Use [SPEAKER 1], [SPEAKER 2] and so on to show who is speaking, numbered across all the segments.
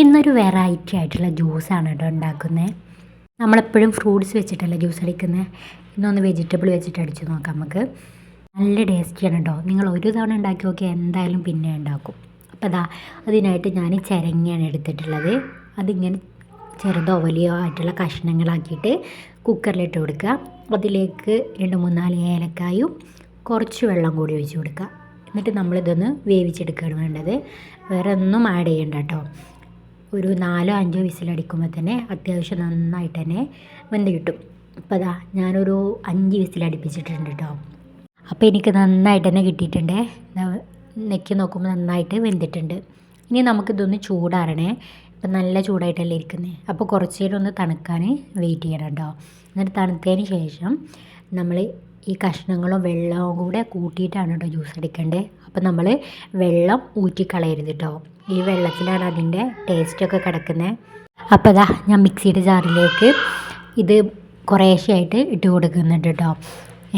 [SPEAKER 1] ഇന്നൊരു വെറൈറ്റി ആയിട്ടുള്ള ജ്യൂസാണ് കേട്ടോ ഉണ്ടാക്കുന്നത് നമ്മളെപ്പോഴും ഫ്രൂട്ട്സ് വെച്ചിട്ടല്ല ജ്യൂസ് അടിക്കുന്നത് ഇന്നൊന്ന് വെജിറ്റബിൾ വെച്ചിട്ട് അടിച്ചു നോക്കാം നമുക്ക്. നല്ല ടേസ്റ്റിയാണ് കേട്ടോ നിങ്ങൾ ഒരു തവണ ഉണ്ടാക്കി നോക്കിയാൽ എന്തായാലും പിന്നെ ഉണ്ടാക്കും. അപ്പോൾ അതാ അതിനായിട്ട് ഞാൻ ചിരങ്ങയാണ് എടുത്തിട്ടുള്ളത്. അതിങ്ങനെ ചെറുതോ വലിയോ ആയിട്ടുള്ള കഷ്ണങ്ങളാക്കിയിട്ട് കുക്കറിലിട്ട് കൊടുക്കുക. അതിലേക്ക് രണ്ട് മൂന്നാൽ ഏലക്കായും കുറച്ച് വെള്ളം കൂടി ഒഴിച്ച് കൊടുക്കുക. എന്നിട്ട് നമ്മളിതൊന്ന് വേവിച്ചെടുക്കുകയാണ് വേണ്ടത്. വേറെ ഒന്നും ആഡ് ചെയ്യണ്ട കേട്ടോ ഒരു നാലോ അഞ്ചോ വിസിലടിക്കുമ്പോൾ തന്നെ അത്യാവശ്യം നന്നായിട്ട് തന്നെ വെന്ത് കിട്ടും. അപ്പോൾ അതാ ഞാനൊരു അഞ്ച് വിസിലടിപ്പിച്ചിട്ടുണ്ട് കേട്ടോ അപ്പോൾ എനിക്ക് നന്നായിട്ട് തന്നെ കിട്ടിയിട്ടുണ്ട്. നെക്കി നോക്കുമ്പോൾ നന്നായിട്ട് വെന്തിട്ടുണ്ട്. ഇനി നമുക്കിതൊന്ന് ചൂടാറണേ. ഇപ്പം നല്ല ചൂടായിട്ടല്ലേ ഇരിക്കുന്നത് അപ്പോൾ കുറച്ച് നേരം ഒന്ന് തണുക്കാൻ വെയിറ്റ് ചെയ്യണം കേട്ടോ എന്നിട്ട് തണുത്തതിന് ശേഷം നമ്മൾ ഈ കഷ്ണങ്ങളും വെള്ളവും കൂടെ കൂട്ടിയിട്ടാണ് കേട്ടോ ജ്യൂസ് അടിക്കേണ്ടത് അപ്പോൾ നമ്മൾ വെള്ളം ഊറ്റിക്കളയരുത് കേട്ടോ ഈ വെള്ളത്തിലാണ് അതിന്റെ ടേസ്റ്റൊക്കെ കിടക്കുന്നത്. അപ്പോൾ അതാ ഞാൻ മിക്സിയുടെ ജാറിലേക്ക് ഇത് കുറേശ്ശെയായിട്ട് ഇട്ട് കൊടുക്കുന്നുണ്ട് കേട്ടോ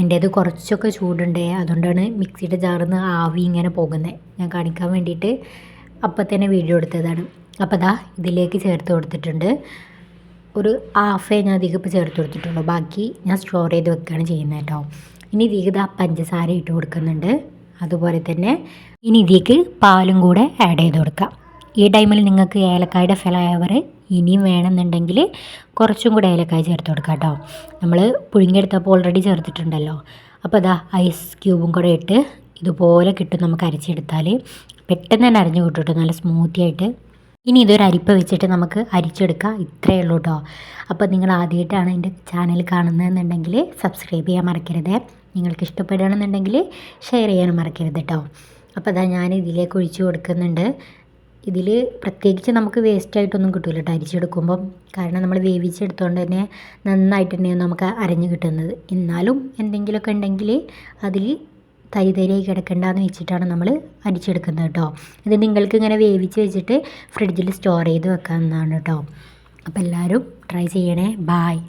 [SPEAKER 1] എന്റേത് കുറച്ചൊക്കെ ചൂടുണ്ട്. അതുകൊണ്ടാണ് മിക്സിയുടെ ജാറിൽ നിന്ന് ആവി ഇങ്ങനെ പോകുന്നത്. ഞാൻ കാണിക്കാൻ വേണ്ടിയിട്ട് അപ്പം തന്നെ വീഡിയോ എടുത്തതാണ്. അപ്പോൾ ദാ ഇതിലേക്ക് ചേർത്ത് കൊടുത്തിട്ടുണ്ട്. ഒരു ഹാഫേ ഞാൻ അധികം ഇപ്പോൾ ചേർത്ത് കൊടുത്തിട്ടുള്ളൂ. ബാക്കി ഞാൻ സ്റ്റോർ ചെയ്ത് വെക്കുകയാണ് ചെയ്യുന്നത് കേട്ടോ ഇനി ഇതിലേക്ക് ദാ പഞ്ചസാര ഇട്ട് കൊടുക്കുന്നുണ്ട്. അതുപോലെ തന്നെ ഇനി ഇതിലേക്ക് പാലും കൂടെ ആഡ് ചെയ്ത് കൊടുക്കാം. ഈ ടൈമിൽ നിങ്ങൾക്ക് ഏലക്കായുടെ ഫ്ലേവർ ഇനിയും വേണമെന്നുണ്ടെങ്കിൽ കുറച്ചും കൂടെ ഏലക്കായ ചേർത്ത് കൊടുക്കാം കേട്ടോ. നമ്മൾ പുഴുങ്ങിയെടുത്തപ്പോൾ ഓൾറെഡി ചേർത്തിട്ടുണ്ടല്ലോ. അപ്പോൾ അതാ ഐസ് ക്യൂബും കൂടെ ഇട്ട് ഇതുപോലെ കിട്ടും നമുക്ക് അരച്ചെടുത്താൽ പെട്ടെന്ന് തന്നെ അരഞ്ഞു കിട്ടും കേട്ടോ നല്ല സ്മൂത്തി ആയിട്ട്. ഇനി ഇതൊരു അരിപ്പ വെച്ചിട്ട് നമുക്ക് അരിച്ചെടുക്കാം. ഇത്രയേ ഉള്ളൂ കേട്ടോ. അപ്പോൾ നിങ്ങൾ ആദ്യമായിട്ടാണ് എന്റെ ചാനൽ കാണുന്നതെന്നുണ്ടെങ്കിൽ സബ്സ്ക്രൈബ് ചെയ്യാൻ മറക്കരുത്. നിങ്ങൾക്ക് ഇഷ്ടപ്പെടുകയാണെന്നുണ്ടെങ്കിൽ ഷെയർ ചെയ്യാനും മറക്കരുത് കേട്ടോ അപ്പോൾ അതാ ഞാൻ ഇതിലേക്ക് ഒഴിച്ച് കൊടുക്കുന്നുണ്ട്. ഇതിൽ പ്രത്യേകിച്ച് നമുക്ക് വേസ്റ്റ് ആയിട്ടൊന്നും കിട്ടില്ല കേട്ടോ അരിച്ചെടുക്കുമ്പം കാരണം നമ്മൾ വേവിച്ചെടുത്തുകൊണ്ട് തന്നെ നന്നായിട്ട് തന്നെയാണ് നമുക്ക് അരഞ്ഞു കിട്ടുന്നത്. എന്നാലും എന്തെങ്കിലുമൊക്കെ ഉണ്ടെങ്കിൽ അതിൽ തരി തരിയായി കിടക്കണ്ടെന്ന് വെച്ചിട്ടാണ് നമ്മൾ അരിച്ചെടുക്കുന്നത് കേട്ടോ ഇത് നിങ്ങൾക്ക് ഇങ്ങനെ വേവിച്ച് വെച്ചിട്ട് ഫ്രിഡ്ജിൽ സ്റ്റോർ ചെയ്ത് വെക്കാവുന്നതാണ് കേട്ടോ അപ്പോൾ എല്ലാവരും ട്രൈ ചെയ്യണേ. ബായ്